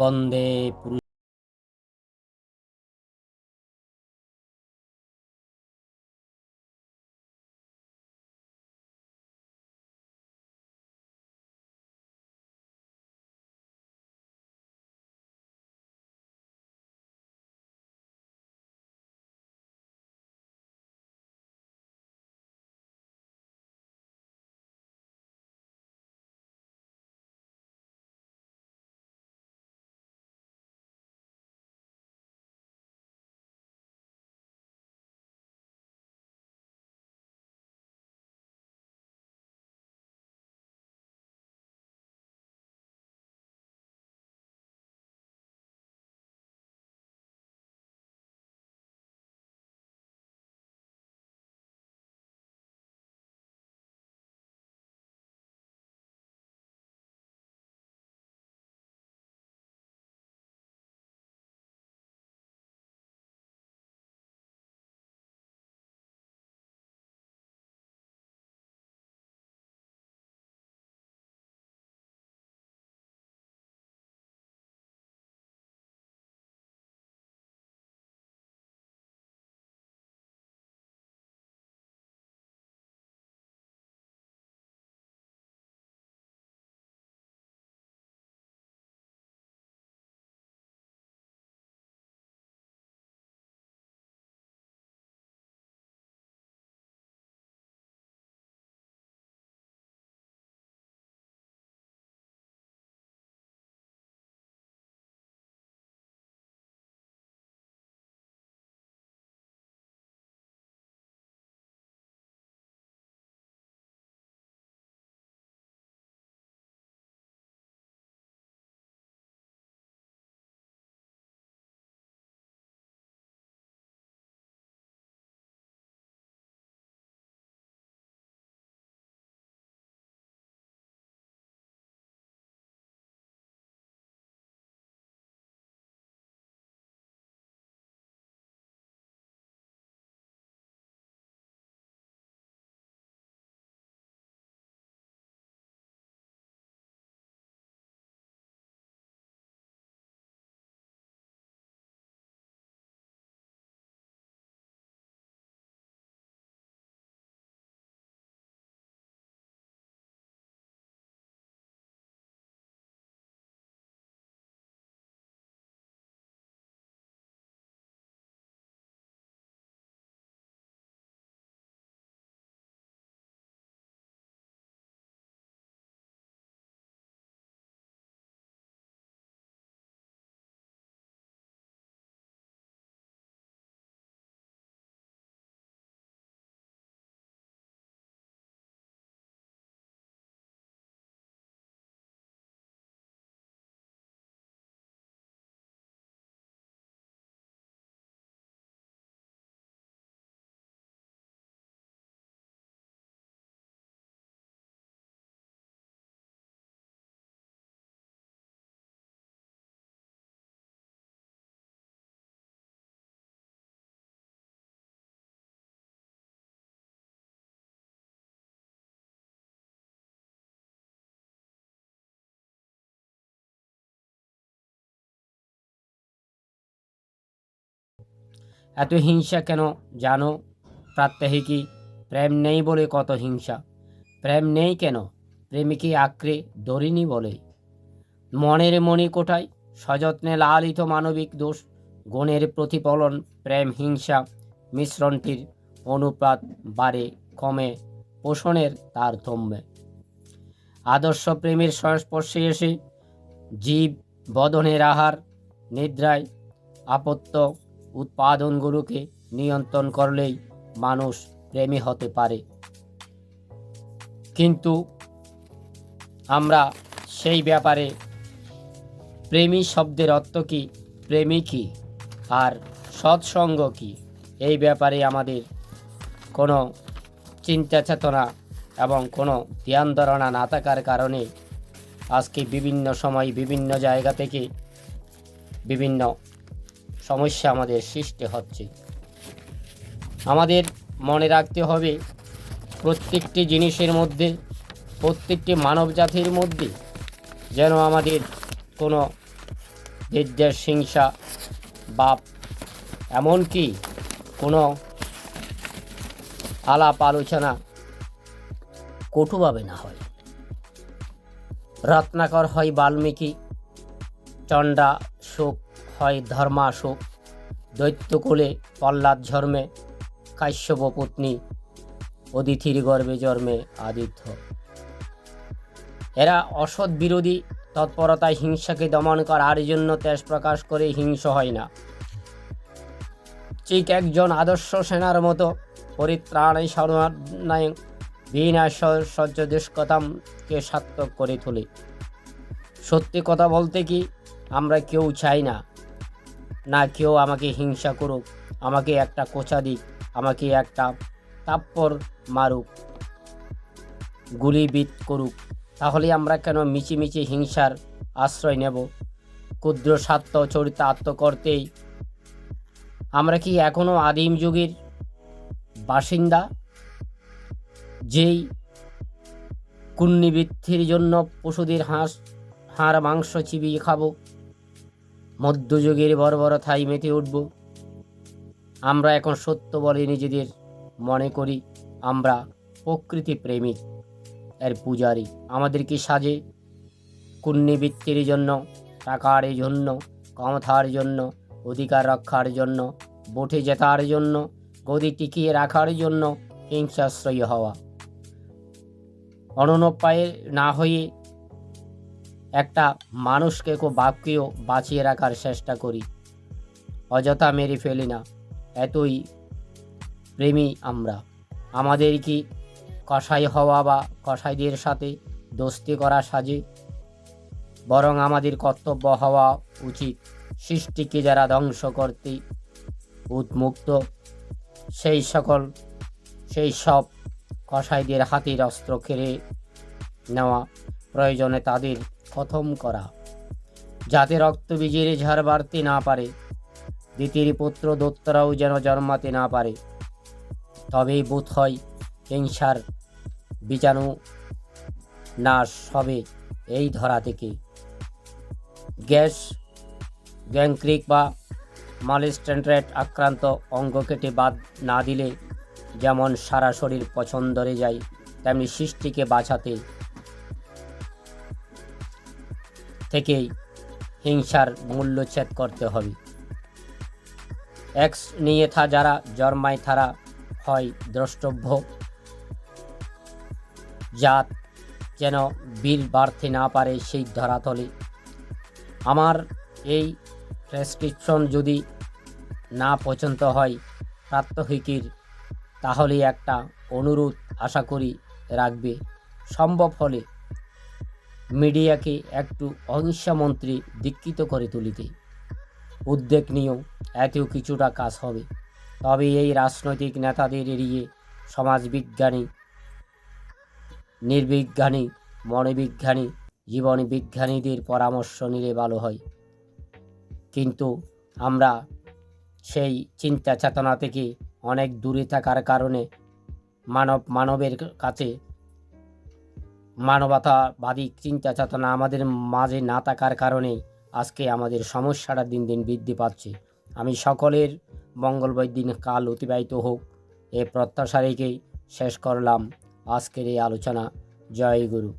বন্দে পুরুষ এত হিংসা কেন? জানো প্রাত্যহিকী প্রেম নেই বলে কত হিংসা। প্রেম নেই কেন? প্রেমিকে আঁকড়ে ধরিনি বলে। মনের মণি কোঠায় সযত্নে লালিত মানবিক দোষ। গুণের প্রতিফলন প্রেম হিংসা। মিশ্রণটির অনুপাত বাড়ে, কমে, পোষণের তার তারতম্যে। আদর্শ প্রেমের সংস্পর্শে এসে জীব বদনের আহার, নিদ্রায় আপত্য উৎপাদনগুলোকে নিয়ন্ত্রণ করলেই মানুষ প্রেমী হতে পারে। কিন্তু আমরা সেই ব্যাপারে প্রেমী শব্দের অর্থ কী? প্রেমী কী? আর সৎসঙ্গ কী? এই ব্যাপারে আমাদের কোনো চিন্তা চেতনা এবং কোনো ধ্যান ধারণা না থাকার কারণে আজকে বিভিন্ন সময় বিভিন্ন জায়গা থেকে বিভিন্ন সমস্যা আমাদের সৃষ্টি হচ্ছে। আমাদের মনে রাখতে হবে, প্রত্যেকটি জিনিসের মধ্যে, প্রত্যেকটি মানব জাতির মধ্যে যেন আমাদের কোনো বিদ্বেষ হিংসা বা এমনকি কোনো আলাপ আলোচনা কটুভাবে না হয়। রত্নাকর হয় বাল্মীকি, চণ্ডা, শোক হয় ধর্মাশোক দৈত্যকুলে প্রহ্লাদ ঝর্মে কাশ্যপ পত্নী অদিতির গর্ভে জন্মে আদিত্য। এরা অসৎ বিরোধী, তৎপরতায় হিংসাকে দমন করার জন্য তেজ প্রকাশ করে হিংস হয় না। ঠিক একজন আদর্শ সেনার মতো পরিত্রাণে সহ্য দুষ্কতামকে সার্থক করে তোলে। সত্যি কথা বলতে কি, আমরা কেউ চাই না। না কেউ আমাকে হিংসা করুক, আমাকে একটা কোচা দিক, আমাকে একটা তাপ্পর মারুক গুলিবিদ করুক, তাহলে আমরা কেন মিচিমিচি হিংসার আশ্রয় নেব? ক্ষুদ্র স্বার্থ চরিতার্থ করতেই আমরা কি এখনও আদিম যুগের বাসিন্দা? যেই কুন্নিবৃত্তির জন্য পশুদের হাঁস, হাড়, মাংস, চিবিয়ে খাব। মধ্যযুগের থাই মেতে উঠব। আমরা এখন সত্য বলে নিজেদের মনে করি। আমরা প্রকৃতি প্রেমিক, এর পূজারী। আমাদের কি সাজে কুন্নিবৃত্তির জন্য, টাকার জন্য ক্ষমতার জন্য, অধিকার রক্ষার জন্য, বটে জেতার জন্য, গদি টিকিয়ে রাখার জন্য হিংসাশ্রয়ী হওয়া। অনন্যপায়ে না হয়ে একটা মানুষকে কো বাক্যেও বাঁচিয়ে রাখার চেষ্টা করি। অযথা মেরে ফেলি না, এতই প্রেমী আমরা। আমাদের কি কসাই হওয়া বা কসাইদের সাথে দোস্তি করা সাজে? বরং আমাদের কর্তব্য হওয়া উচিত সৃষ্টিকে যারা ধ্বংস করতে উন্মুক্ত সেই সকল, সেই সব কসাইদের হাতের অস্ত্র কেড়ে নেওয়া প্রয়োজনে তাদের খতম করা। যাতে রক্তবীজের ঝাড় বাড়তে না পারে, দ্বিতীয় পুত্র দত্তরাও যেন জন্মাতে না পারে। তবেই বোধ হয় হিংসার বীজাণু নাশ হবে এই ধরা থেকে। গ্যাস, গ্যাংক্রিক বা মালিস্টেন্ট্রেট আক্রান্ত অঙ্গ কেটে বাদ না দিলে যেমন সারা শরীর পছন্দরে যায়, তেমনি সৃষ্টিকে বাঁচাতে থেকেই হিংসার মূল্যচ্ছেদ করতে হবে। এক্স নিয়ে থা যারা জন্মায় তারা হয় দ্রষ্টব্য। জাত যেন বিল বাড়তে না পারে সেই ধরাতলে। আমার এই প্রেসক্রিপশন যদি না পছন্দ হয় প্রাত্যহিকীর, তাহলে একটা অনুরোধ আশা করি রাখবে। সম্ভব হলে মিডিয়াকে একটু অহিংসামন্ত্রী দীক্ষিত করে তুলিতে। উদ্বেগ নিয়েও এতেও কিছুটা কাজ হবে। তবে এই রাজনৈতিক নেতাদের এড়িয়ে সমাজবিজ্ঞানী, নির্বিজ্ঞানী, মনোবিজ্ঞানী জীবন বিজ্ঞানীদের পরামর্শ নিলে ভালো হয়। কিন্তু আমরা সেই চিন্তা চেতনা থেকে অনেক দূরে থাকার কারণে মানব মানবের কাছে মানবতাবাদী চিন্তা চেতনা আমাদের মাঝে না থাকার কারণে আজকে আমাদের সমস্যাটা দিন দিন বৃদ্ধি পাচ্ছে। আমি সকলের মঙ্গলবার দিন কাল অতিবাহিত হোক। এ প্রত্যাশা রেখে শেষ করলাম আজকের এই আলোচনা। জয় গুরু।